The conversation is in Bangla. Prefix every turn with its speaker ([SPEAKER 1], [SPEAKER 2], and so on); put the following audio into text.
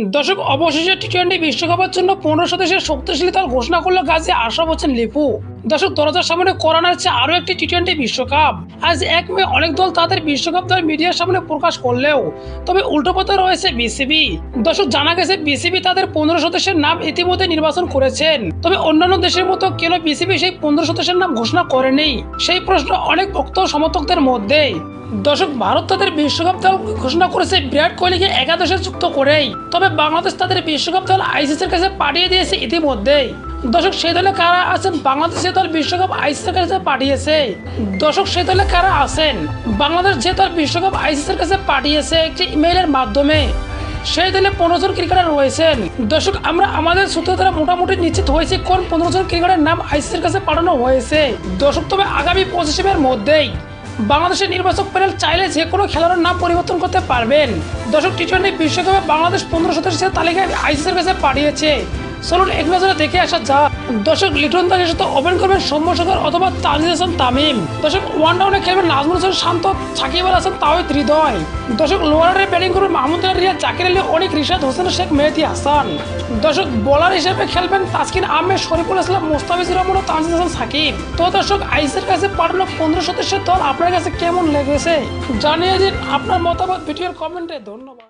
[SPEAKER 1] দর্শক, অবশেষে টি টোয়েন্টি বিশ্বকাপের জন্য পনেরো সদস্যের শক্তিশালী দল ঘোষণা করল গাজী আশরাফ হোসেন লিপু। দর্শক, দরজার সামনে করানো হচ্ছে আরও একটি টি টোয়েন্টি বিশ্বকাপ। আজ এক মে অনেক দল তাদের বিশ্বকাপ দল মিডিয়ার সামনে প্রকাশ করলেও, তবে উল্টো পথে রয়েছে বিসিবি। দর্শক, জানা গেছে বিসিবি তাদের পনেরো সদস্যের নাম ইতিমধ্যে নির্বাচন করেছেন। তবে অন্যান্য দেশের মতো কেন বিসিবি সেই পনেরো সদস্যের নাম ঘোষণা করেনি? সেই প্রশ্ন অনেক ভক্ত সমর্থকদের মধ্যে দর্শক, ভারত তাদের বিশ্বকাপ দল ঘোষণা করেছে, বিরাট কোহলিকে একাদশে যুক্ত করেই। তবে বাংলাদেশ তাদের বিশ্বকাপ দল আইসিসির কাছে পাঠিয়ে দিয়েছে ইতিমধ্যেই। দর্শক, সেই দলে কারা আছেন? বাংলাদেশের দল বিশ্বকাপ আইসিসির কাছে পাঠিয়েছে। দর্শক, সেই দলে কারা আছেন? বাংলাদেশ যে দল বিশ্বকাপ আইসিসির কাছে পাঠিয়েছে একটি ইমেইলের মাধ্যমে। সেই দলে পনেরো জন ক্রিকেটার রয়েছেন। দর্শক, আমরা আমাদের সূত্র দ্বারা মোটামুটি নিশ্চিত হয়েছে কোন পনেরো জন ক্রিকেটারের নাম আইসিসির কাছে পাঠানো হয়েছে। দর্শক, তবে আগামী পঁচিশে মধ্যেই বাংলাদেশের নির্বাচক প্যানেল চাইলে যে কোনো খেলোয়াড়ের নাম পরিবর্তন করতে পারবেন। দর্শক টি টোয়েন্টি বিশ্বকাপে বাংলাদেশ পনেরো সদস্যের তালিকায় আইসিসির কাছে পাঠিয়েছে। চলুন এক নজরে দেখে আসা যাক দর্শক লিটন দাসের সাথে ওপেন করবেন সৌম্য সরকার অথবা তানজিদ হাসান তামিম। দর্শক ওয়ান ডাউনে খেলবেন নাজমুল হোসেন শান্ত, সাকিব আল হাসান, তাওহিদ হৃদয়। দর্শক লোয়ারে ব্যাটিং করবেন মাহমুদ রিয়া জাকির আলী, অনেক রিশাদ, হোসেন শেখ, মেহেদি হাসান। দর্শক বোলার হিসেবে খেলবেন তাসকিন আহমেদ, শরীফুল ইসলাম মোস্তাফিজুর রহমান ও তানজিদ হাসান সাকিব। তো দর্শক আইসের কাছে পাঠানো পনেরো সদস্যের দল আপনার কাছে কেমন লেগেছে? জানিয়ে দিন আপনার মতামত, ভিডিওর কমেন্টে। ধন্যবাদ।